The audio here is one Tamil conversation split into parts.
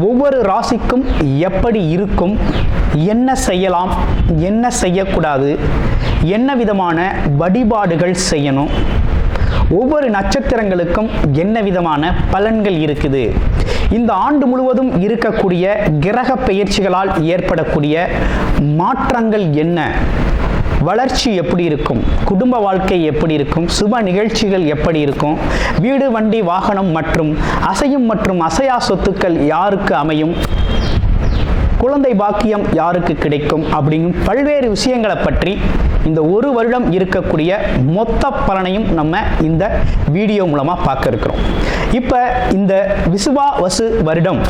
ஒவ்வொரு ராசிக்கும் எப்படி இருக்கும்? என்ன செய்யலாம்? என்ன செய்யக்கூடாது? என்ன விதமான வழிபாடுகள் செய்யணும்? ஒவ்வொரு நட்சத்திரங்களுக்கும் என்ன விதமான பலன்கள் இருக்குது? இந்த ஆண்டு முழுவதும் இருக்கக்கூடிய கிரக பெயர்ச்சிகளால் ஏற்படக்கூடிய மாற்றங்கள் என்ன? வளர்ச்சி எப்படி இருக்கும்? குடும்ப வாழ்க்கை எப்படி இருக்கும்? சுப நிகழ்ச்சிகள் எப்படி இருக்கும்? வீடு வண்டி வாகனம் மற்றும் அசையும் மற்றும் அசையா சொத்துக்கள் யாருக்கு அமையும்? குழந்தை பாக்கியம் யாருக்கு கிடைக்கும்? அப்படிங்கும் பல்வேறு விஷயங்களை பற்றி இந்த ஒரு வருடம் இருக்கக்கூடிய மொத்த பலனையும் நம்ம இந்த வீடியோ மூலமாக பார்க்க இருக்கிறோம். இப்போ இந்த விசுவா வசு வருடம்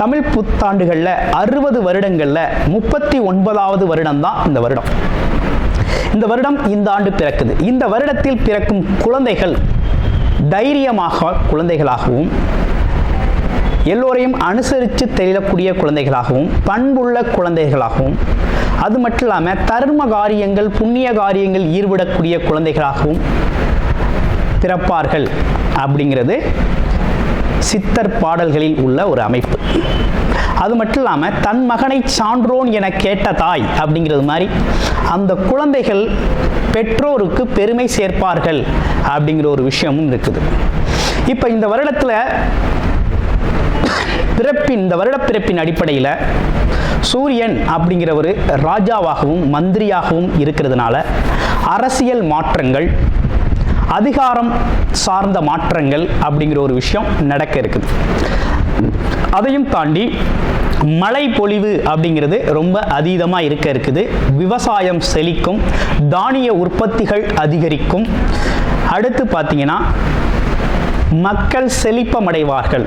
தமிழ் புத்தாண்டுகளில் அறுபது வருடங்களில் முப்பத்தி ஒன்பதாவது வருடம் தான் இந்த வருடம். இந்த வருடம் இந்த ஆண்டு பிறக்குது. இந்த வருடத்தில் பிறக்கும் குழந்தைகள் தைரியமாக குழந்தைகளாகவும் எல்லோரையும் அனுசரித்து தெரியக்கூடிய குழந்தைகளாகவும் பண்புள்ள குழந்தைகளாகவும் அது மட்டும் இல்லாமல் தர்ம காரியங்கள் புண்ணிய காரியங்கள் ஈடுபடக்கூடிய குழந்தைகளாகவும் பிறப்பார்கள் அப்படிங்கிறது சித்தர் பாடல்களில் உள்ள ஒரு அமைப்பு. அது மட்டும் இல்லாமல் தன் மகனை சான்றோன் என கேட்ட தாய் அப்படிங்கிறது மாதிரி அந்த குழந்தைகள் பெற்றோருக்கு பெருமை சேர்ப்பார்கள் அப்படிங்கிற ஒரு விஷயமும் இருக்குது. இப்போ இந்த வருடத்தில் பிறப்பின் இந்த வருட பிறப்பின் அடிப்படையில் சூரியன் அப்படிங்கிற ஒரு ராஜாவாகவும் மந்திரியாகவும் இருக்கிறதுனால அரசியல் மாற்றங்கள் அதிகாரம் சார்ந்த மாற்றங்கள் அப்படிங்கிற ஒரு விஷயம் நடக்க இருக்குது. அதையும் தாண்டி மழை பொழிவு அப்படிங்கிறது ரொம்ப அதீதமாக இருக்க இருக்குது. விவசாயம் செழிக்கும் தானிய உற்பத்திகள் அதிகரிக்கும். அடுத்து பார்த்தீங்கன்னா மக்கள் செழிப்பமடைவார்கள்.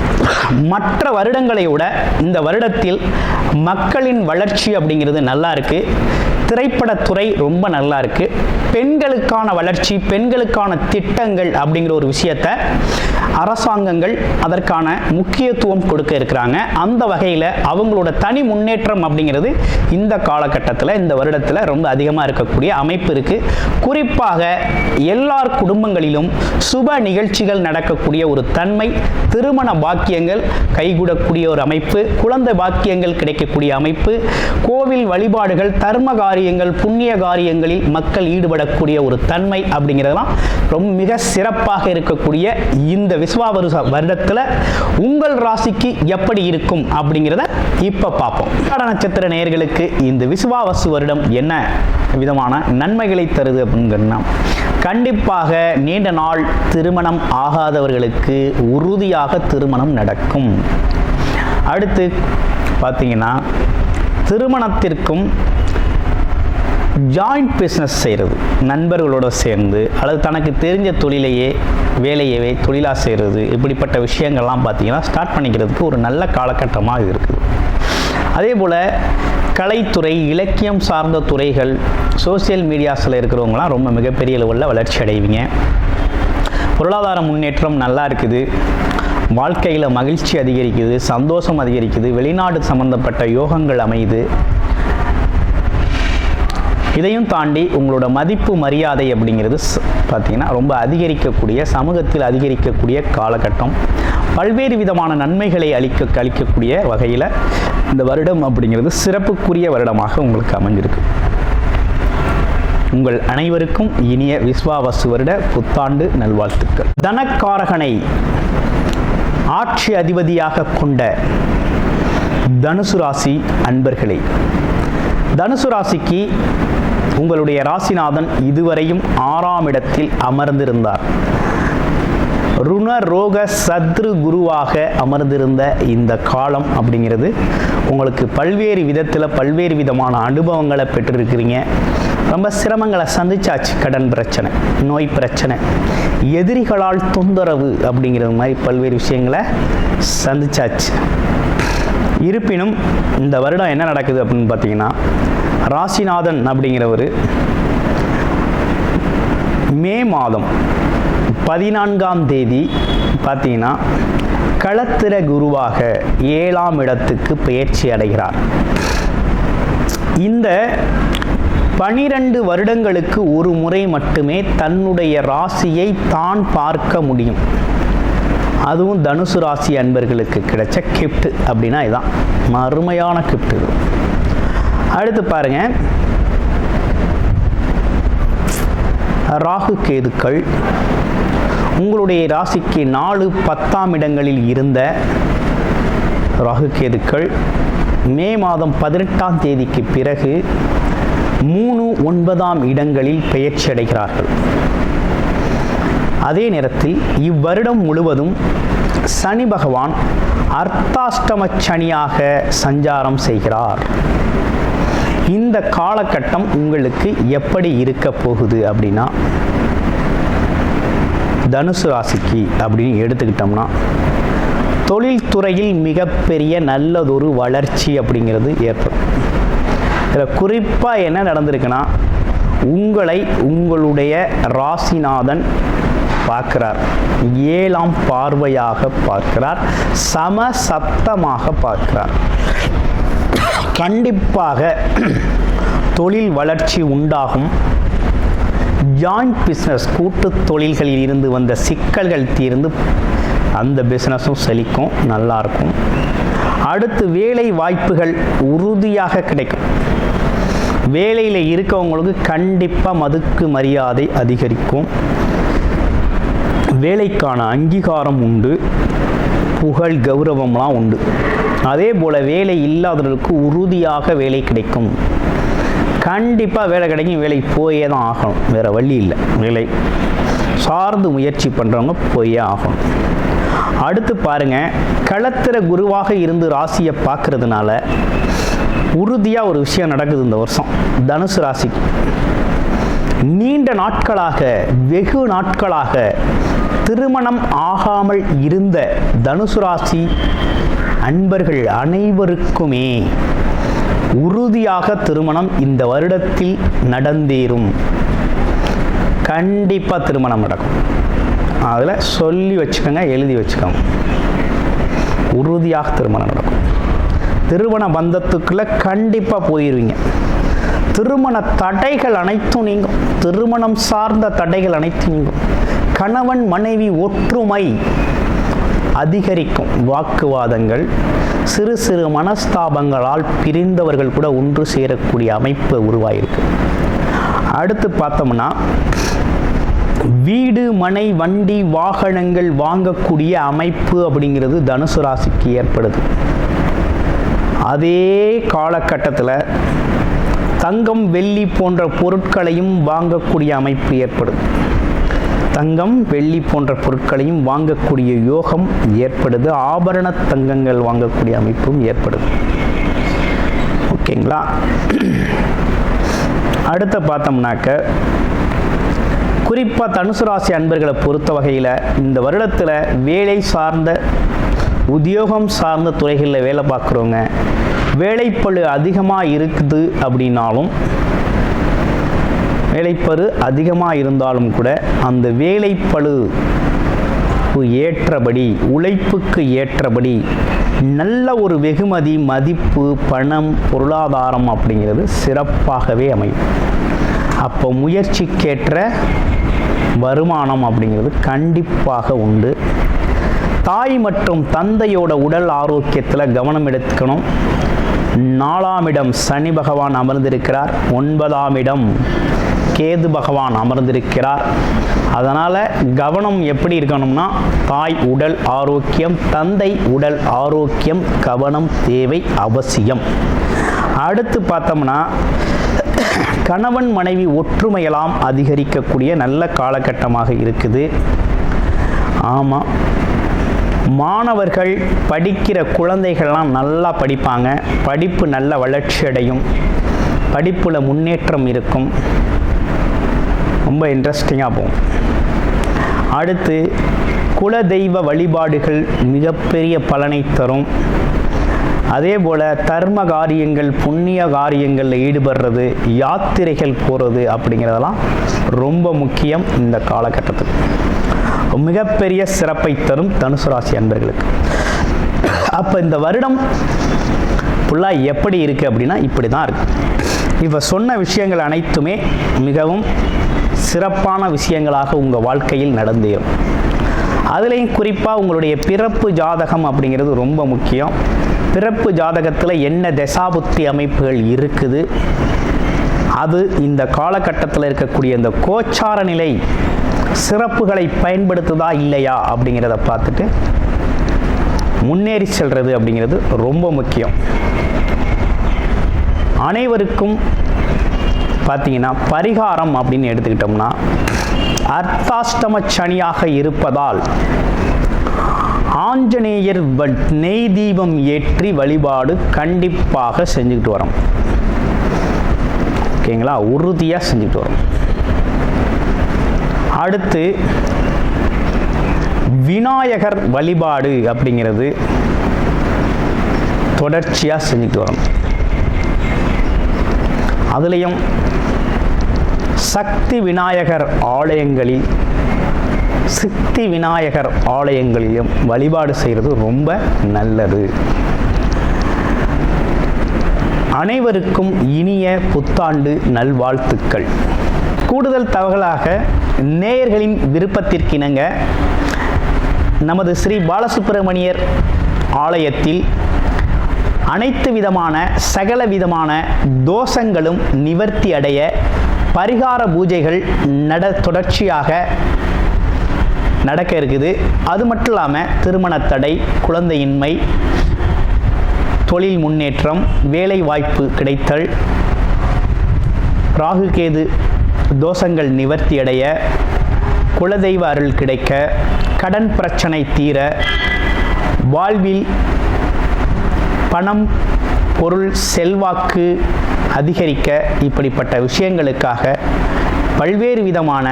மற்ற வருடங்களை விட இந்த வருடத்தில் மக்களின் வளர்ச்சி அப்படிங்கிறது நல்லா இருக்கு. திரைப்படத்துறை ரொம்ப நல்லா இருக்கு. பெண்களுக்கான வளர்ச்சி பெண்களுக்கான திட்டங்கள் அப்படிங்கிற ஒரு விஷயத்த அரசாங்கங்கள் அதற்கான முக்கியத்துவம் கொடுக்க இருக்கிறாங்க. அந்த வகையில் அவங்களோட தனி முன்னேற்றம் அப்படிங்கிறது இந்த காலகட்டத்தில் இந்த வருடத்தில் ரொம்ப அதிகமாக இருக்கக்கூடிய அமைப்பு இருக்கு. குறிப்பாக எல்லார் குடும்பங்களிலும் சுப நிகழ்ச்சிகள் நடக்கக்கூடிய ஒரு தன்மை திருமண பாக்கியங்கள் கைகூடக்கூடிய ஒரு அமைப்பு குழந்தை பாக்கியங்கள் கிடைக்கக்கூடிய அமைப்பு கோவில் வழிபாடுகள் தர்மகாரி காரியங்கள் புண்ணிய காரியங்களில் மக்கள் ஈடுபடக்கூடிய ஒரு தன்மை அப்படிங்கிறதெல்லாம் ரொம்ப மிக சிறப்பாக இருக்கக்கூடிய இந்த விஸ்வாவருஷ வருடத்தில் உங்கள் ராசிக்கு எப்படி இருக்கும் அப்படிங்கிறத இப்போ பார்ப்போம். உத்திராட நட்சத்திர நேர்களுக்கு இந்த விசுவாவசு வருடம் என்ன விதமான நன்மைகளை தருது அப்படிங்கன்னா கண்டிப்பாக நீண்ட நாள் திருமணம் ஆகாதவர்களுக்கு உறுதியாக திருமணம் நடக்கும். அடுத்து பார்த்தீங்கன்னா திருமணத்திற்கும் ஜாயிண்ட் பிஸ்னஸ் செய்கிறது நண்பர்களோடு சேர்ந்து அல்லது தனக்கு தெரிஞ்ச தொழிலையே வேலையவே தொழிலாக செய்கிறது இப்படிப்பட்ட விஷயங்கள்லாம் பார்த்திங்கன்னா ஸ்டார்ட் பண்ணிக்கிறதுக்கு ஒரு நல்ல காலகட்டமாக இருக்குது. அதே போல் கலைத்துறை இலக்கியம் சார்ந்த துறைகள் சோசியல் மீடியாஸில் இருக்கிறவங்களாம் ரொம்ப மிகப்பெரிய லெவலில் வளர்ச்சி அடைவீங்க. பொருளாதார முன்னேற்றம் நல்லா இருக்குது. வாழ்க்கையில் மகிழ்ச்சி அதிகரிக்குது சந்தோஷம் அதிகரிக்குது வெளிநாடு சம்மந்தப்பட்ட யோகங்கள் அமையுது. இதையும் தாண்டி உங்களோட மதிப்பு மரியாதை அப்படிங்கிறது பார்த்திங்கன்னா பார்த்தீங்கன்னா ரொம்ப அதிகரிக்கக்கூடிய சமூகத்தில் அதிகரிக்கக்கூடிய காலகட்டம். பல்வேறு விதமான நன்மைகளை அளிக்க அளிக்கக்கூடிய வகையில் இந்த வருடம் அப்படிங்கிறது சிறப்புக்குரிய வருடமாக உங்களுக்கு அமைஞ்சிருக்கு. உங்கள் அனைவருக்கும் இனிய விஸ்வாவசு வருட புத்தாண்டு நல்வாழ்த்துக்கள். தனக்காரகனை ஆட்சி அதிபதியாக கொண்ட தனுசு ராசி அன்பர்களே தனுசு ராசிக்கு உங்களுடைய ராசிநாதன் இதுவரையும் ஆறாம் இடத்தில் அமர்ந்திருந்தார். ருண ரோக சத்ரு குருவாக அமர்ந்திருந்த இந்த காலம் அப்படிங்கிறது உங்களுக்கு பல்வேறு விதத்தில் பல்வேறு விதமான அனுபவங்களை பெற்றிருக்கிறீங்க. ரொம்ப சிரமங்களை சந்திச்சாச்சு. கடன் பிரச்சனை நோய் பிரச்சனை எதிரிகளால் தொந்தரவு அப்படிங்கிறது மாதிரி பல்வேறு விஷயங்களை சந்திச்சாச்சு. இருப்பினும் இந்த வருடம் என்ன நடக்குது அப்படின்னு பார்த்தீங்கன்னா ராசிநாதன் அப்படிங்கிறவர் மே மாதம் பதினான்காம் தேதி பார்த்தீங்கன்னா களத்திர குருவாக ஏழாம் இடத்துக்கு பயிற்சி அடைகிறார். இந்த பனிரெண்டு வருடங்களுக்கு ஒரு முறை மட்டுமே தன்னுடைய ராசியை தான் பார்க்க முடியும். அதுவும் தனுசு ராசி அன்பர்களுக்கு கிடைச்ச கிஃப்ட் அப்படின்னா இதுதான் அருமையான கிஃப்ட் இது. அடுத்து பாருங்க. ராகு கேதுக்கள் உங்களுடைய ராசிக்கு நாலு பத்தாம் இடங்களில் இருந்த ராகு கேதுக்கள் மே மாதம் பதினெட்டாம் தேதிக்கு பிறகு மூணு ஒன்பதாம் இடங்களில் பெயர்ச்சி அடைகிறார்கள். அதே நேரத்தில் இவ்வருடம் முழுவதும் சனி பகவான் அர்த்தாஷ்டம சனியாக சஞ்சாரம் செய்கிறார். இந்த காலகட்டம் உங்களுக்கு எப்படி இருக்க போகுது அப்படின்னா தனுசு ராசிக்கு அப்படின்னு எடுத்துக்கிட்டோம்னா தொழில்துறையில் மிகப்பெரிய நல்லதொரு வளர்ச்சி அப்படிங்கிறது ஏற்படும். இதில் குறிப்பாக என்ன நடந்திருக்குன்னா உங்களை உங்களுடைய ராசிநாதன் பார்க்கிறார். ஏழாம் பார்வையாக பார்க்கிறார். சம சத்தமாக பார்க்கிறார். கண்டிப்பாக தொழில் வளர்ச்சி உண்டாகும். ஜாயிண்ட் பிஸ்னஸ் கூட்டு தொழில்களில் இருந்து வந்த சிக்கல்கள் தீர்ந்து அந்த பிஸ்னஸும் செழிக்கும் நல்லாயிருக்கும் அடுத்து வேலை வாய்ப்புகள் உறுதியாக கிடைக்கும். வேலையில் இருக்கவங்களுக்கு கண்டிப்பாக மதுக்கு மரியாதை அதிகரிக்கும். வேலைக்கான அங்கீகாரம் உண்டு. புகழ் கௌரவம்லாம் உண்டு. அதே போல் வேலை இல்லாதவர்களுக்கு உறுதியாக வேலை கிடைக்கும். கண்டிப்பாக வேலை கிடைக்கும் வேலைக்கு போயே தான் ஆகணும். வேறு வழி இல்லை. வேலை சார்ந்து முயற்சி பண்ணுறவங்க போயே ஆகணும். அடுத்து பாருங்க களத்திர குருவாக இருந்து ராசியை பார்க்கறதுனால உறுதியாக ஒரு விஷயம் நடக்குது இந்த வருஷம். தனுசு ராசிக்கு நீண்ட நாட்களாக வெகு நாட்களாக திருமணம் ஆகாமல் இருந்த தனுசு ராசி அன்பர்கள் அனைவருக்குமே உறுதியாக திருமணம் இந்த வருடத்தில் நடந்தேறும். கண்டிப்பாக திருமணம் நடக்கும். அதில் சொல்லி வச்சுக்கோங்க எழுதி வச்சுக்கோங்க. உறுதியாக திருமணம் நடக்கும். திருமண பந்தத்துக்குள்ளே கண்டிப்பாக போயிடுவீங்க திருமண தடைகள் அனைத்தும் நீங்கும். திருமணம் சார்ந்த தடைகள் அனைத்தும் நீங்கும். கணவன் மனைவி ஒற்றுமை அதிகரிக்கும் வாக்குவாதங்கள் சிறு சிறு மனஸ்தாபங்களால் பிரிந்தவர்கள் கூட ஒன்று சேரக்கூடிய அமைப்பு உருவாயிருக்கு. அடுத்து பார்த்தோம்னா வீடு மனை வண்டி வாகனங்கள் வாங்கக்கூடிய அமைப்பு அப்படிங்கிறது தனுசு ராசிக்கு ஏற்படுது. அதே காலகட்டத்தில் தங்கம் வெள்ளி போன்ற பொருட்களையும் வாங்கக்கூடிய அமைப்பு ஏற்படுது. தங்கம் வெள்ளி போன்ற பொருட்களையும் வாங்கக்கூடிய யோகம் ஏற்படுது. ஆபரண தங்கங்கள் வாங்கக்கூடிய அமைப்பும் ஏற்படுது. ஓகேங்களா? அடுத்து பார்த்தோம்னாக்க குறிப்பாக தனுசு ராசி அன்பர்களை பொறுத்த வகையில் இந்த வருடத்தில் வேலை சார்ந்த உத்தியோகம் சார்ந்த துறைகளில் வேலை பார்க்குறவங்க வேலைப்பழு அதிகமாக இருக்குது அப்படின்னாலும் வேலைப்பரு அதிகமாக இருந்தாலும் கூட அந்த வேலைப்பழு ஏற்றபடி உழைப்புக்கு ஏற்றபடி நல்ல ஒரு வெகுமதி மதிப்பு பணம் பொருளாதாரம் அப்படிங்கிறது சிறப்பாகவே அமையும். அப்போ முயற்சிக்கேற்ற வருமானம் அப்படிங்கிறது கண்டிப்பாக உண்டு. தாய் மற்றும் தந்தையோட உடல் ஆரோக்கியத்தில் கவனம் எடுத்துக்கணும் நாலாம் இடம் சனி பகவான் அமர்ந்திருக்கிறார். ஒன்பதாம் இடம் கேது பகவான் அமர்ந்திருக்கிறார். அதனால் கவனம் எப்படி இருக்கணும்னா தாய் உடல் ஆரோக்கியம் தந்தை உடல் ஆரோக்கியம் கவனம் தேவை அவசியம். அடுத்து பார்த்தோம்னா கணவன் மனைவி ஒற்றுமையெல்லாம் அதிகரிக்கக்கூடிய நல்ல காலகட்டமாக இருக்குது. ஆமாம் மாணவர்கள் படிக்கிற குழந்தைகள்லாம் நல்லா படிப்பாங்க. படிப்பு நல்ல வளர்ச்சி அடையும் படிப்பில் முன்னேற்றம் இருக்கும். ரொம்ப இன்ட்ரெஸ்டிங்காக போகும். அடுத்து குலதெய்வ வழிபாடுகள் மிகப்பெரிய பலனை தரும். அதே போல் தர்ம காரியங்கள் புண்ணிய காரியங்களில் ஈடுபடுறது யாத்திரைகள் போகிறது அப்படிங்கிறதெல்லாம் ரொம்ப முக்கியம் இந்த காலகட்டத்தில் மிகப்பெரிய சிறப்பை தரும் தனுசு ராசி அன்பர்களுக்கு. அப்போ இந்த வருடம் ஃபுல்லாக எப்படி இருக்குது அப்படின்னா இப்படி தான் இருக்குது இப்போ சொன்ன விஷயங்கள் அனைத்துமே மிகவும் சிறப்பான விஷயங்களாக உங்கள் வாழ்க்கையில் நடந்தேறும் அதுலேயும் குறிப்பாக உங்களுடைய பிறப்பு ஜாதகம் அப்படிங்கிறது ரொம்ப முக்கியம். பிறப்பு ஜாதகத்தில் என்ன தசாபுத்தி அமைப்புகள் இருக்குது? அது இந்த காலகட்டத்தில் இருக்கக்கூடிய இந்த கோச்சார நிலை சிறப்புகளை பயன்படுத்துதா இல்லையா அப்படிங்கிறத பார்த்துட்டு முன்னேறி செல்வது அப்படிங்கிறது ரொம்ப முக்கியம். அனைவருக்கும் பார்த்தீங்கன்னா பரிகாரம் அப்படின்னு எடுத்துக்கிட்டோம்னா அர்த்தாஷ்டம சனியாக இருப்பதால் ஆஞ்சநேயர் நெய் தீபம் ஏற்றி வழிபாடு கண்டிப்பாக செஞ்சுக்கிட்டு வரோம். ஓகேங்களா உறுதியாக செஞ்சுட்டு வரோம். அடுத்து விநாயகர் வழிபாடு அப்படிங்கிறது தொடர்ச்சியாக செஞ்சுட்டு வரோம். அதுலேயும் சக்தி விநாயகர் ஆலயங்களில் சித்தி விநாயகர் ஆலயங்களிலும் வழிபாடு செய்கிறது ரொம்ப நல்லது. அனைவருக்கும் இனிய புத்தாண்டு நல்வாழ்த்துக்கள். கூடுதல் தகவலாக நேயர்களின் விருப்பத்திற்கிணங்க நமது ஸ்ரீ பாலசுப்பிரமணியர் ஆலயத்தில் அனைத்து விதமான சகல விதமான தோஷங்களும் நிவர்த்தி அடைய பரிகார பூஜைகள் நட தொடர்ச்சியாக நடக்க இருக்குது. அது மட்டும் இல்லாமல் திருமணத்தடை குழந்தையின்மை தொழில் முன்னேற்றம் வேலை வாய்ப்பு கிடைத்தல் ராகுகேது தோஷங்கள் நிவர்த்தி அடைய குலதெய்வ அருள் கிடைக்க கடன் பிரச்சனை தீர வாழ்வில் பணம் பொருள் செல்வாக்கு அதிகரிக்க இப்படிப்பட்ட விஷயங்களுக்காக பல்வேறு விதமான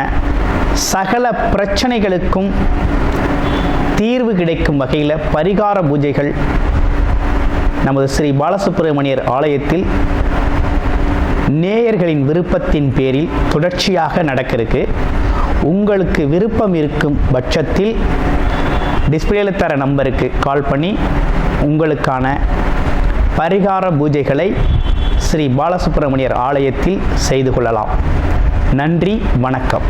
சகல பிரச்சனைகளுக்கும் தீர்வு கிடைக்கும் வகையில் பரிகார பூஜைகள் நமது ஸ்ரீ பாலசுப்பிரமணியர் ஆலயத்தில் நேயர்களின் விருப்பத்தின் பேரில் தொடர்ச்சியாக நடக்க இருக்கு உங்களுக்கு விருப்பம் இருக்கும் பட்சத்தில் டிஸ்பிளேல தர நம்பருக்கு கால் பண்ணி உங்களுக்கான பரிகார பூஜைகளை ஸ்ரீ பாலசுப்பிரமணியர் ஆலயத்தில் செய்து கொள்ளலாம். நன்றி வணக்கம்.